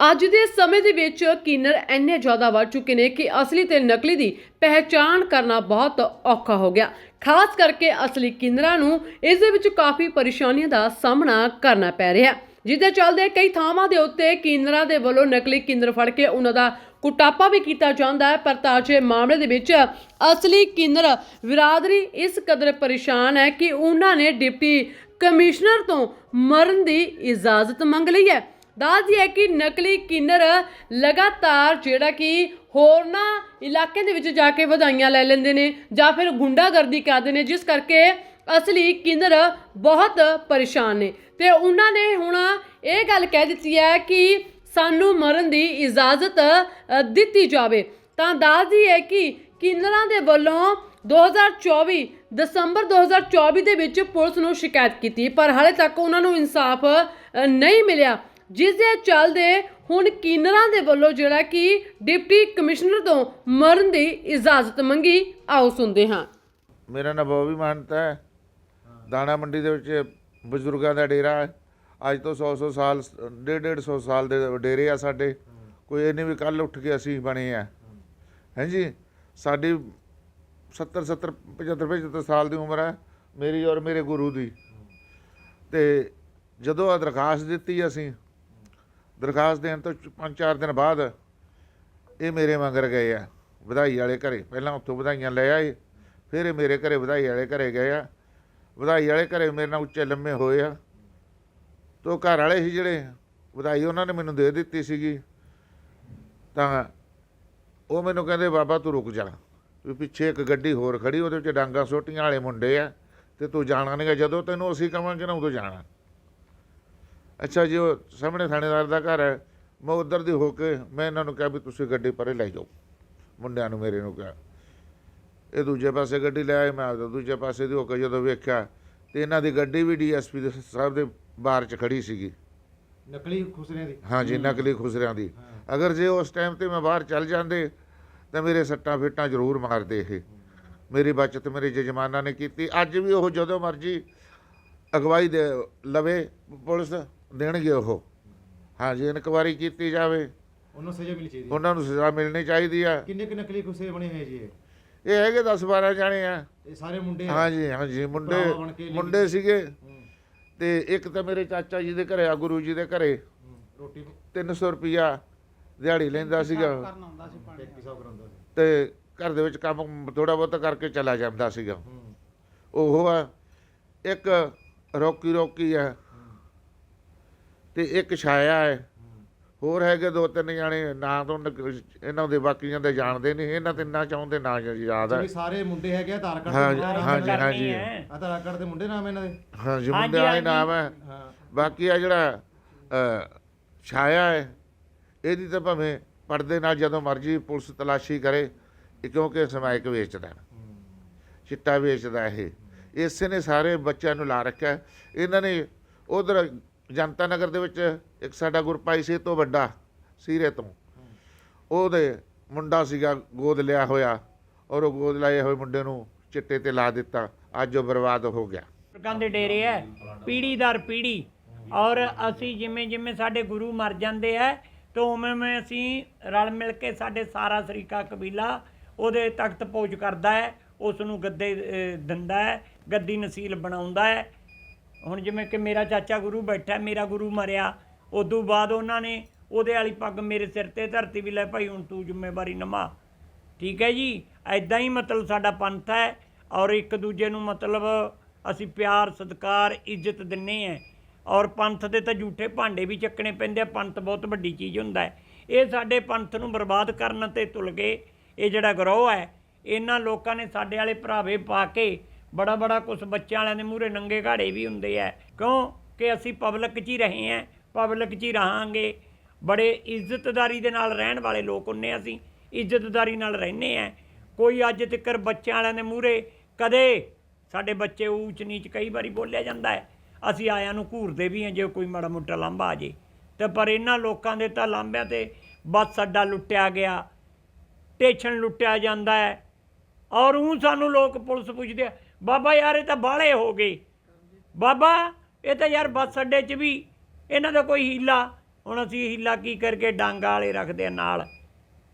ਅੱਜ ਦੇ ਸਮੇਂ ਦੇ ਵਿੱਚ ਕਿੰਨਰ ਇੰਨੇ ਜ਼ਿਆਦਾ ਵੱਧ ਚੁੱਕੇ ਨੇ ਕਿ ਅਸਲੀ ਤੇ ਨਕਲੀ ਦੀ ਪਹਿਚਾਣ ਕਰਨਾ ਬਹੁਤ ਔਖਾ ਹੋ ਗਿਆ। ਖਾਸ ਕਰਕੇ ਅਸਲੀ ਕਿੰਨਰਾਂ ਨੂੰ ਇਸ ਦੇ ਵਿੱਚ ਕਾਫੀ ਪਰੇਸ਼ਾਨੀਆਂ ਦਾ ਸਾਹਮਣਾ ਕਰਨਾ ਪੈ ਰਿਹਾ। ਜਿਹਦੇ ਚੱਲਦੇ ਕਈ ਥਾਵਾਂ ਦੇ ਉੱਤੇ ਕਿੰਨਰਾਂ ਦੇ ਵੱਲੋਂ ਨਕਲੀ ਕਿੰਨਰ ਫੜ ਕੇ ਉਹਨਾਂ ਦਾ ਕੁਟਾਪਾ ਵੀ ਕੀਤਾ ਜਾਂਦਾ ਹੈ, ਪਰ ਤਾਜੇ ਮਾਮਲੇ ਦੇ ਵਿੱਚ ਅਸਲੀ ਕਿੰਨਰ ਵਿਰਾਦਰੀ ਇਸ ਕਦਰ ਪਰੇਸ਼ਾਨ ਹੈ ਕਿ ਉਹਨਾਂ ਨੇ ਡਿਪਟੀ ਕਮਿਸ਼ਨਰ ਤੋਂ ਮਰਨ ਦੀ ਇਜਾਜ਼ਤ ਮੰਗ ਲਈ ਹੈ। ਦੱਸਦੀ ਹੈ ਕਿ ਨਕਲੀ ਕਿੰਨਰ ਲਗਾਤਾਰ ਜਿਹੜਾ ਕਿ ਹੋਰਨਾਂ ਇਲਾਕਿਆਂ ਦੇ ਵਿੱਚ ਜਾ ਕੇ ਵਧਾਈਆਂ ਲੈ ਲੈਂਦੇ ਨੇ ਜਾਂ ਫਿਰ ਗੁੰਡਾਗਰਦੀ ਕਰਦੇ ਨੇ, ਜਿਸ ਕਰਕੇ ਅਸਲੀ ਕਿੰਨਰ ਬਹੁਤ ਪਰੇਸ਼ਾਨ ਨੇ। ਤੇ ਉਹਨਾਂ ਨੇ ਹੁਣ ਇਹ ਗੱਲ ਕਹਿ ਦਿੱਤੀ ਹੈ ਕਿ ਸਾਨੂੰ ਮਰਨ ਦੀ ਇਜਾਜ਼ਤ ਦਿੱਤੀ ਜਾਵੇ। ਤਾਂ ਦੱਸਦੀ ਹੈ ਕਿ ਕਿੰਨਰਾਂ ਦੇ ਵੱਲੋਂ 2024 ਦਸੰਬਰ 2024 ਦੇ ਵਿੱਚ ਪੁਲਿਸ ਨੂੰ ਸ਼ਿਕਾਇਤ ਕੀਤੀ, ਪਰ ਹਾਲੇ ਤੱਕ ਉਹਨਾਂ ਨੂੰ ਇਨਸਾਫ ਨਹੀਂ ਮਿਲਿਆ। ਜਿਸ ਦੇ ਚੱਲਦੇ ਹੁਣ ਕਿਨਰਾਂ ਦੇ ਵੱਲੋਂ ਜਿਹੜਾ ਕਿ ਡਿਪਟੀ ਕਮਿਸ਼ਨਰ ਤੋਂ ਮਰਨ ਦੀ ਇਜਾਜ਼ਤ ਮੰਗੀ, ਆਓ ਸੁਣਦੇ ਹਾਂ। ਮੇਰਾ ਨਾਮ ਬੋਬੀ ਮਾਨਤਾ ਹੈ। ਦਾਣਾ ਮੰਡੀ ਦੇ ਵਿੱਚ ਬਜ਼ੁਰਗਾਂ ਦਾ ਡੇਰਾ ਹੈ। ਅੱਜ ਤੋਂ 100 100 ਸਾਲ, ਡੇਢ ਡੇਢ ਸੌ ਸਾਲ ਦੇ ਡੇਰੇ ਆ ਸਾਡੇ। ਕੋਈ ਇਹ ਨਹੀਂ ਵੀ ਕੱਲ ਉੱਠ ਕੇ ਅਸੀਂ ਬਣੇ ਆ। ਹਾਂਜੀ ਸਾਡੀ 70 70 75 75 ਸਾਲ ਦੀ ਉਮਰ ਹੈ ਮੇਰੀ ਔਰ ਮੇਰੇ ਗੁਰੂ ਦੀ। ਤੇ ਜਦੋਂ ਆ ਦਰਖਾਸਤ ਦਿੱਤੀ ਅਸੀਂ ਦਰਖਾਸਤ ਦੇਣ ਤੋਂ ਚ- ਪੰਜ ਚਾਰ ਦਿਨ ਬਾਅਦ ਇਹ ਮੇਰੇ ਮੰਗਰ ਗਏ ਆ, ਵਧਾਈ ਵਾਲੇ ਘਰੇ। ਪਹਿਲਾਂ ਉੱਥੋਂ ਵਧਾਈਆਂ ਲੈ ਆਏ, ਫਿਰ ਇਹ ਮੇਰੇ ਘਰੇ ਵਧਾਈ ਵਾਲੇ ਘਰੇ ਗਏ ਆ। ਵਧਾਈ ਵਾਲੇ ਘਰੇ ਮੇਰੇ ਨਾਲ ਉੱਚੇ ਲੰਮੇ ਹੋਏ ਆ। ਤੋ ਘਰ ਵਾਲੇ ਸੀ ਜਿਹੜੇ ਵਧਾਈ ਉਹਨਾਂ ਨੇ ਮੈਨੂੰ ਦੇ ਦਿੱਤੀ ਸੀਗੀ। ਤਾਂ ਉਹ ਮੈਨੂੰ ਕਹਿੰਦੇ, ਬਾਬਾ, ਤੂੰ ਰੁਕ ਜਾ। ਵੀ ਪਿੱਛੇ ਇੱਕ ਗੱਡੀ ਹੋਰ ਖੜੀ, ਉਹਦੇ ਵਿੱਚ ਡਾਂਗਾ ਸੋਟੀਆਂ ਵਾਲੇ ਮੁੰਡੇ ਆ ਤੇ ਤੂੰ ਜਾਣਾ ਨਹੀਂਗਾ ਜਦੋਂ ਤੈਨੂੰ ਅਸੀਂ ਕਵਾਂਗੇ ਨਾ, ਉਦੋਂ ਜਾਣਾ। ਅੱਛਾ ਜੀ ਉਹ ਸਾਹਮਣੇ ਥਾਣੇਦਾਰ ਦਾ ਘਰ ਹੈ। ਮੈਂ ਉਧਰ ਦੀ ਹੋ ਕੇ ਮੈਂ ਇਹਨਾਂ ਨੂੰ ਕਿਹਾ ਵੀ ਤੁਸੀਂ ਗੱਡੀ ਪਰੇ ਲੈ ਜਾਓ। ਮੁੰਡਿਆਂ ਨੂੰ ਮੇਰੇ ਨੂੰ ਕਿਹਾ। ਇਹ ਦੂਜੇ ਪਾਸੇ ਗੱਡੀ ਲੈ ਆਏ ਮੈਂ ਆਪਦਾ ਦੂਜੇ ਪਾਸੇ ਦੀ ਹੋ ਕੇ ਜਦੋਂ ਵੇਖਿਆ ਤੇ ਇਹਨਾਂ ਦੀ ਗੱਡੀ ਵੀ ਡੀਐਸਪੀ ਦੇ ਸਾਹਿਬ ਦੇ ਬਾਹਰ 'ਚ ਖੜੀ ਸੀਗੀ। ਨਕਲੀ ਖੁਸਰਿਆਂ ਦੀ? ਹਾਂਜੀ ਨਕਲੀ ਖੁਸਰਿਆਂ ਦੀ। ਅਗਰ ਜੇ ਉਸ ਟਾਈਮ ਤੇ ਮੈਂ ਬਾਹਰ ਚੱਲ ਜਾਂਦੇ ਤਾਂ ਮੇਰੇ ਸੱਟਾਂ ਫੇਟਾਂ ਜ਼ਰੂਰ ਮਾਰਦੇ ਇਹ। ਮੇਰੀ ਬਚਤ ਮੇਰੇ ਜਜਮਾਨਾਂ ਨੇ ਕੀਤੀ। ਅੱਜ ਵੀ ਉਹ ਜਦੋਂ ਮਰਜ਼ੀ ਅਗਵਾਈ ਦੇ ਲਵੇ ਪੁਲਿਸ। ਦੇਣਗੇ ਉਹ। ਹਾਂਜੀ ਇਨਕੁਆਰੀ ਕੀਤੀ ਜਾਵੇ। ਉਹਨੂੰ ਸਜ਼ਾ ਮਿਲਣੀ ਚਾਹੀਦੀ ਹੈ। ਉਹਨਾਂ ਨੂੰ ਸਜ਼ਾ ਮਿਲਣੀ ਚਾਹੀਦੀ ਆ। ਕਿੰਨੇ ਕੁ ਨਕਲੀ ਖੁਸਰੇ ਬਣੇ ਹੋਏ ਜੀ ਇਹ? ਇਹ ਹੈਗੇ 10 12 ਜਾਣੇ ਆ। ਇਹ ਸਾਰੇ ਮੁੰਡੇ ਆ? ਹਾਂਜੀ ਹਾਂਜੀ ਮੁੰਡੇ ਭਰਾ ਬਣ ਕੇ ਲੈ ਮੁੰਡੇ ਸੀਗੇ। ਹੂੰ, ਤੇ ਇੱਕ ਤਾਂ ਮੇਰੇ ਚਾਚਾ ਜੀ ਦੇ ਘਰੇ ਆ ਗੁਰੂ ਜੀ ਦੇ ਘਰੇ। ਹੂੰ, ਰੋਟੀ 300 ਰੁਪਿਆ ਦਿਹਾੜੀ ਲੈਂਦਾ ਸੀਗਾ। ਟੈਕਸੀ ਸਾਫ਼ ਕਰਾਉਂਦਾ ਸੀ ਤੇ ਘਰ ਦੇ ਵਿੱਚ ਕੰਮ ਥੋੜਾ ਬਹੁਤਾ ਕਰਕੇ ਚਲਾ ਜਾਂਦਾ ਸੀਗਾ। ਹੂੰ। ਉਹ ਆ ਇੱਕ ਰੋਕੀ ਰੋਕੀ ਆ। ਤੇ ਇੱਕ ਛਾਇਆ ਹੈ ਹੋਰ ਹੈਗੇ ਦੋ ਤਿੰਨ ਜਾਣੇ ਨਾਂ ਤੋਂ ਨਿਕ- ਇਹਨਾਂ ਦੇ ਬਾਕੀਆਂ ਦੇ ਜਾਣਦੇ ਨਹੀਂ ਇਹਨਾਂ ਤੇ ਨਾ ਚਾਹੁੰਦੇ ਨਾ ਯਾਦ ਹੈ ਜਿਹੜੇ ਸਾਰੇ ਮੁੰਡੇ ਹੈਗੇ ਆ, ਆਧਾਰ ਕਾਰਡ ਹਾਂਜੀ, ਹਾਂਜੀ, ਨਾਮ ਹਾਂਜੀ। ਹੈ। ਆਧਾਰ ਕਾਰਡ ਤੇ ਮੁੰਡੇ ਨਾਮ ਇਹਨਾਂ ਦੇ ਹਾਂਜੀ ਮੁੰਡਿਆਂ ਦਾ ਹੀ ਨਾਮ ਹੈ ਹਾਂ ਬਾਕੀ ਆ ਜਿਹੜਾ ਅ, ਛਾਇਆ ਹੈ ਇਹਦੀ ਤਾਂ ਭਾਵੇਂ ਪਰਦੇ ਨਾਲ ਜਦੋਂ ਮਰਜ਼ੀ ਪੁਲਿਸ ਤਲਾਸ਼ੀ ਕਰੇ ਇਹ ਕਿਉਂਕਿ ਸਮਾਇਕ ਵੇਚਦਾ ਹੈ। ਚਿੱਟਾ ਵੇਚਦਾ ਇਹ ਇਸੇ ਨੇ ਸਾਰੇ ਬੱਚਿਆਂ ਨੂੰ ਲਾ ਰੱਖਿਆ ਹੈ। ਇਹਨਾਂ ਨੇ ਉਧਰ ਜਨਤਾ ਨਗਰ ਦੇ ਵਿੱਚ ਇੱਕ ਸਾਡਾ ਗੁਰਪਾਈ ਸੀ ਤੋਂ ਵੱਡਾ ਸੀਰੇ ਤੋਂ। ਉਹਦੇ ਮੁੰਡਾ ਸੀਗਾ ਗੋਦ ਲਿਆ ਹੋਇਆ ਔਰ ਉਹ ਗੋਦ ਲਾਏ ਹੋਏ ਮੁੰਡੇ ਨੂੰ ਚਿੱਟੇ ਤੇ ਲਾ ਦਿੱਤਾ। ਅੱਜ ਉਹ ਬਰਬਾਦ ਹੋ ਗਿਆ। ਬਜ਼ੁਰਗਾਂ ਦੇ ਡੇਰੇ ਹੈ ਪੀੜੀ ਦਰ ਪੀੜੀ। ਔਰ ਅਸੀਂ ਜਿਵੇਂ ਜਿਵੇਂ ਸਾਡੇ ਗੁਰੂ ਮਰ ਜਾਂਦੇ ਐ ਤਾਂ ਉਵੇਂ ਉਵੇਂ ਅਸੀਂ ਰਲ ਮਿਲ ਕੇ ਸਾਡੇ ਸਾਰਾ ਸਰੀਕਾ ਕਬੀਲਾ ਉਹਦੇ ਤਖਤ ਪੋਜ ਕਰਦਾ ਹੈ ਉਸ ਨੂੰ ਗੱਦੇ ਅਹ, ਦਿੰਦਾ ਹੈ ਗੱਦੀ ਨਸੀਲ ਬਣਾਉਂਦਾ ਹੈ ਹੁਣ ਜਿਵੇਂ ਕਿ ਮੇਰਾ ਚਾਚਾ ਗੁਰੂ ਬੈਠਾ, ਮੇਰਾ ਗੁਰੂ ਮਰਿਆ, ਉਦੋਂ ਬਾਅਦ ਉਹਨਾਂ ਨੇ ਉਹਦੇ ਵਾਲੀ ਪੱਗ ਮੇਰੇ ਸਿਰ ਤੇ ਧਰਤੀ ਵੀ ਲੈ ਭਾਈ, ਹੁਣ ਤੂੰ ਜ਼ਿੰਮੇਵਾਰੀ ਨਿਭਾ। ਠੀਕ ਹੈ ਜੀ? ਐਦਾਂ ਹੀ ਮਤਲਬ ਸਾਡਾ ਪੰਥ ਹੈ ਔਰ ਇੱਕ ਦੂਜੇ ਨੂੰ ਮਤਲਬ ਅਸੀਂ ਪਿਆਰ, ਸਤਿਕਾਰ, ਇੱਜ਼ਤ ਦਿੰਨੇ ਆ ਔਰ ਪੰਥ ਦੇ ਤਾਂ ਝੂਠੇ ਭਾਂਡੇ ਵੀ ਚੱਕਣੇ ਪੈਂਦੇ ਆ, ਪੰਥ ਬਹੁਤ ਵੱਡੀ ਚੀਜ਼ ਹੁੰਦਾ ਇਹ ਸਾਡੇ ਪੰਥ ਨੂੰ ਬਰਬਾਦ ਕਰਨ ਤੇ ਤੁਲ ਗਏ। ਇਹ ਜਿਹੜਾ ਗਰੋਹ ਹੈ, ਇਹਨਾਂ ਲੋਕਾਂ ਨੇ ਸਾਡੇ ਵਾਲੇ ਭਰਾਵੇ ਪਾ ਕੇ ਬੜਾ ਬੜਾ ਕੁਝ ਬੱਚਿਆਂ ਵਾਲਿਆਂ ਦੇ ਮੂਹਰੇ ਨੰਗੇ ਘਾੜੇ ਵੀ ਹੁੰਦੇ ਆ। ਕਿਉਂ? ਕਿ ਅਸੀਂ ਪਬਲਿਕ 'ਚ ਹੀ ਰਹੇ ਆ ਪਬਲਿਕ 'ਚ ਹੀ ਰਹਾਂਗੇ। ਬੜੇ ਇੱਜ਼ਤਦਾਰੀ ਦੇ ਨਾਲ ਰਹਿਣ ਵਾਲੇ ਲੋਕ ਹੁੰਨੇ ਅਸੀਂ, ਇੱਜ਼ਤਦਾਰੀ ਨਾਲ ਰਹਿੰਦੇ ਆ। ਕੋਈ ਅੱਜ ਤੱਕ ਬੱਚਿਆਂ ਵਾਲਿਆਂ ਦੇ ਮੂਹਰੇ ਕਦੇ ਸਾਡੇ ਬੱਚੇ ਊਚ ਨੀਚ ਕਈ ਵਾਰੀ ਬੋਲਿਆ ਜਾਂਦਾ ਹੈ, ਅਸੀਂ ਆਇਆਂ ਨੂੰ ਘੂਰਦੇ ਵੀ ਹਾਂ ਜੇ ਕੋਈ ਮਾੜਾ ਮੋਟਾ ਲਾਂਭਾ ਆ ਜੇ। ਤੇ ਪਰ ਇਹਨਾਂ ਲੋਕਾਂ ਦੇ ਤਾਂ ਲਾਂਭਿਆਂ ਤੇ ਬੱਸ ਅੱਡਾ ਲੁੱਟਿਆ ਗਿਆ ਟੇਸ਼ਨ ਲੁੱਟਿਆ ਜਾਂਦਾ ਹੈ। ਔਰ ਉਹ ਸਾਨੂੰ ਲੋਕ ਪੁਲਿਸ ਪੁੱਛਦੇ ਆ ਬਾਬਾ ਯਾਰ, ਇਹ ਤਾਂ ਬਾਹਲੇ ਹੋ ਗਏ। ਬਾਬਾ, ਇਹ ਤਾਂ ਯਾਰ ਬੱਸ ਅੱਡੇ 'ਚ ਵੀ ਇਹਨਾਂ ਦਾ ਕੋਈ ਹੀਲਾ। ਹੁਣ ਅਸੀਂ ਹੀਲਾ ਕੀ ਕਰਕੇ ਡਾਂਗਾ ਵਾਲੇ ਰੱਖਦੇ ਆ ਨਾਲ?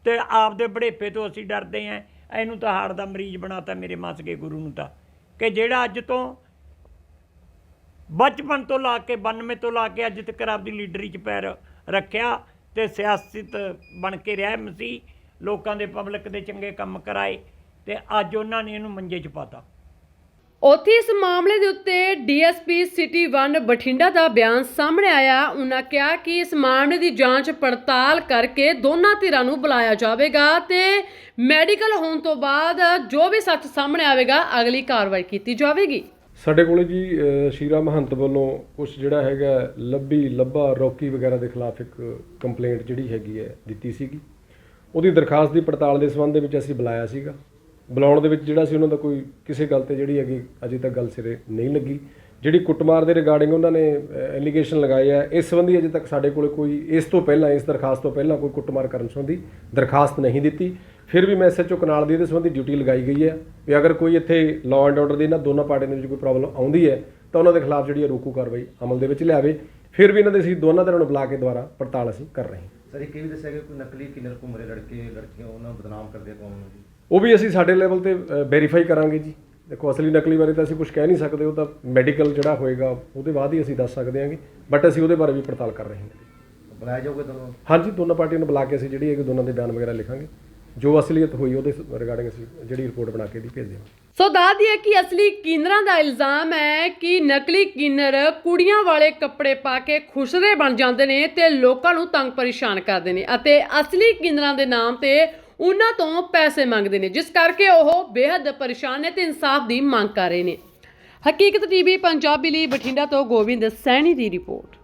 ਤੇ ਆਪਦੇ ਬੜੇਪੇ ਤੋਂ ਅਸੀਂ ਡਰਦੇ ਆ। ਇਹਨੂੰ ਤਾਂ ਹਾਰਟ ਦਾ ਮਰੀਜ਼ ਬਣਾਤਾ ਮੇਰੇ ਮਸਕੇ ਗੁਰੂ ਨੂੰ ਤਾਂ। ਕਿ ਜਿਹੜਾ ਅੱਜ ਤੋਂ ਬਚਪਨ ਤੋਂ ਲਾ ਕੇ 92 ਤੋਂ ਲਾ ਕੇ ਅੱਜ ਤੱਕ ਆਪਦੀ ਲੀਡਰੀ 'ਚ ਪੈਰ ਰੱਖਿਆ ਤੇ ਸਿਆਸਤ ਬਣ ਕੇ ਰਿਹਾ ਮਸੀਹ, ਲੋਕਾਂ ਦੇ ਪਬਲਿਕ ਦੇ ਚੰਗੇ ਕੰਮ ਕਰਾਏ ਤੇ ਅੱਜ ਉਹਨਾਂ ਨੇ ਇਹਨੂੰ ਮੰਜੇ 'ਚ ਪਾਤਾ। ਉੱਥੇ ਇਸ ਮਾਮਲੇ ਦੇ ਉੱਤੇ ਡੀਐਸਪੀ ਸਿਟੀ 1 ਬਠਿੰਡਾ ਦਾ ਬਿਆਨ ਸਾਹਮਣੇ ਆਇਆ। ਉਹਨਾਂ ਕਿਹਾ ਕਿ ਇਸ ਮਾਮਲੇ ਦੀ ਜਾਂਚ ਪੜਤਾਲ ਕਰਕੇ ਦੋਨਾਂ ਧਿਰਾਂ ਨੂੰ ਬੁਲਾਇਆ ਜਾਵੇਗਾ ਤੇ ਮੈਡੀਕਲ ਹੋਣ ਤੋਂ ਬਾਅਦ ਜੋ ਵੀ ਸੱਚ ਸਾਹਮਣੇ ਆਵੇਗਾ, ਅਗਲੀ ਕਾਰਵਾਈ ਕੀਤੀ ਜਾਵੇਗੀ। ਸਾਡੇ ਕੋਲੇ ਜੀ ਸ਼ੀਰਾ ਮਹੰਤ ਵੱਲੋਂ ਕੁਝ ਜਿਹੜਾ ਹੈਗਾ ਲੱਭੀ, ਲੱਭਾ, ਰੋਕੀ ਵਗੈਰਾ ਦੇ ਖਿਲਾਫ ਇੱਕ ਕੰਪਲੇਂਟ ਜਿਹੜੀ ਹੈਗੀ ਹੈ, ਦਿੱਤੀ ਸੀਗੀ। ਉਹਦੀ ਦਰਖਾਸਤ ਦੀ ਪੜਤਾਲ ਦੇ ਸੰਬੰਧ ਦੇ ਵਿੱਚ ਅਸੀਂ ਬੁਲਾਇਆ ਸੀਗਾ। ਬੁਲਾਉਣ ਦੇ ਵਿੱਚ ਜਿਹੜਾ ਸੀ ਉਹਨਾਂ ਦਾ ਕੋਈ ਕਿਸੇ ਗੱਲ ਤੇ ਜਿਹੜੀ ਹੈਗੀ ਅਜੇ ਤੱਕ ਗੱਲ ਸਿਰੇ ਨਹੀਂ ਲੱਗੀ। ਜਿਹੜੀ ਕੁੱਟਮਾਰ ਦੇ ਰਿਗਾਰਡਿੰਗ ਉਹਨਾਂ ਨੇ ਐਲੀਗੇਸ਼ਨ ਲਗਾਏ ਆ, ਇਸ ਸੰਬੰਧੀ ਅਜੇ ਤੱਕ ਸਾਡੇ ਕੋਲੇ ਕੋਈ, ਇਸ ਤੋਂ ਪਹਿਲਾਂ, ਇਸ ਦਰਖਾਸਤ ਤੋਂ ਪਹਿਲਾਂ ਕੋਈ ਕੁੱਟਮਾਰ ਕਰਨ ਸੰਬੰਧੀ ਦਰਖਾਸਤ ਨਹੀਂ ਦਿੱਤੀ। ਫਿਰ ਵੀ ਮੈਂ ਐਸਐਚਓ ਕਨਾਲ ਦੀ ਇਹਦੇ ਸੰਬੰਧੀ ਡਿਊਟੀ ਲਗਾਈ ਗਈ ਹੈ ਵੀ ਅਗਰ ਕੋਈ ਇੱਥੇ ਲਾਅ ਐਂਡ ਆਰਡਰ ਦੀ ਇਹਨਾਂ ਦੋਨਾਂ ਪਾਰਟੀਆਂ ਦੇ ਵਿੱਚ ਕੋਈ ਪ੍ਰੋਬਲਮ ਆਉਂਦੀ ਹੈ, ਤਾਂ ਉਹਨਾਂ ਦੇ ਖਿਲਾਫ ਜਿਹੜੀ ਹੈ ਰੋਕੂ ਕਾਰਵਾਈ ਅਮਲ ਦੇ ਵਿੱਚ ਲਿਆਵੇ। ਫਿਰ ਵੀ ਇਹਨਾਂ ਦੇ ਅਸੀਂ ਦੋਨਾਂ ਧਿਰਾਂ ਨੂੰ ਬੁਲਾ ਕੇ ਦੁਬਾਰਾ ਪੜਤਾਲ ਅਸੀਂ ਕਰ ਰਹੇ ਹਾਂ। ਸਰ, ਇਹ ਵੀ ਦੱਸਿਆ ਗਿਆ? ਕੋਈ ਨਕਲੀ ਕਿਨਰ ਘੁੰਮ ਰਹੇ ਲੜਕੇ, ਲੜਕੀਆਂ, ਉਹਨਾਂ ਨੂੰ ਬਦਨਾਮ ਕਰਦੇ ਆ ਕੌਮ ਨੂੰ ਜੀ ਉਹ ਵੀ ਅਸੀਂ ਸਾਡੇ ਲੈਵਲ ਤੇ ਵੈਰੀਫਾਈ ਕਰਾਂਗੇ ਜੀ। ਦੇਖੋ ਅਸਲੀ ਨਕਲੀ ਬਾਰੇ ਤਾਂ ਅਸੀਂ ਕੁਝ ਕਹਿ ਨਹੀਂ ਸਕਦੇ ਉਹ ਤਾਂ ਮੈਡੀਕਲ ਜਿਹੜਾ ਹੋਏਗਾ ਉਹਦੇ ਬਾਅਦ ਹੀ ਅਸੀਂ ਦੱਸ ਸਕਦੇ ਹਾਂਗੇ। ਬਟ ਅਸੀਂ ਉਹਦੇ ਬਾਰੇ ਵੀ ਪੜਤਾਲ ਕਰ ਰਹੇ ਹਾਂ। ਬੁਲਾਇਆ ਜਾਊਗਾ ਤੁਹਾਨੂੰ ਹਾਂਜੀ ਦੋਨਾਂ ਪਾਰਟੀਆਂ ਨੂੰ ਬੁਲਾ ਕੇ ਅਸੀਂ ਜਿਹੜੀ ਹੈਗੀ ਦੋਨਾਂ ਦੇ ਬਿਆਨ ਵਗੈਰਾ ਲਿਖਾਂਗੇ। ਜੋ ਅਸਲੀਅਤ ਹੋਈ ਉਹਦੇ ਰਿਗਾਰਡਿੰਗ ਅਸੀਂ ਜਿਹੜੀ ਰਿਪੋਰਟ ਬਣਾ ਕੇ ਦੀ ਭੇਜ ਦੇਵਾਂਗੇ ਸੋ ਦੱਸਦੀ ਹੈ ਕਿ ਅਸਲੀ ਕਿੰਨਰਾਂ ਦਾ ਇਲਜ਼ਾਮ ਹੈ ਕਿ ਨਕਲੀ ਕਿੰਨਰ ਕੁੜੀਆਂ ਵਾਲੇ ਕੱਪੜੇ ਪਾ ਕੇ ਖੁਸ਼ਰੇ ਬਣ ਜਾਂਦੇ ਨੇ ਤੇ ਲੋਕਾਂ ਨੂੰ ਤੰਗ ਪਰੇਸ਼ਾਨ ਕਰਦੇ ਨੇ ਅਤੇ ਅਸਲੀ ਕਿੰਨਰਾਂ ਦੇ ਨਾਮ ਤੇ ਉਹਨਾਂ ਤੋਂ ਪੈਸੇ ਮੰਗਦੇ ਨੇ, ਜਿਸ ਕਰਕੇ ਉਹ ਬੇहद ਪਰੇਸ਼ਾਨ ਨੇ ਤੇ ਇਨਸਾਫ ਦੀ ਮੰਗ ਕਰ ਰਹੇ ਨੇ। ਹਕੀਕਤ ਟੀਵੀ, ਪੰਜਾਬੀ ਲਈ ਬਠਿੰਡਾ ਤੋਂ ਗੋਬਿੰਦ ਸੈਣੀ ਦੀ ਰਿਪੋਰਟ।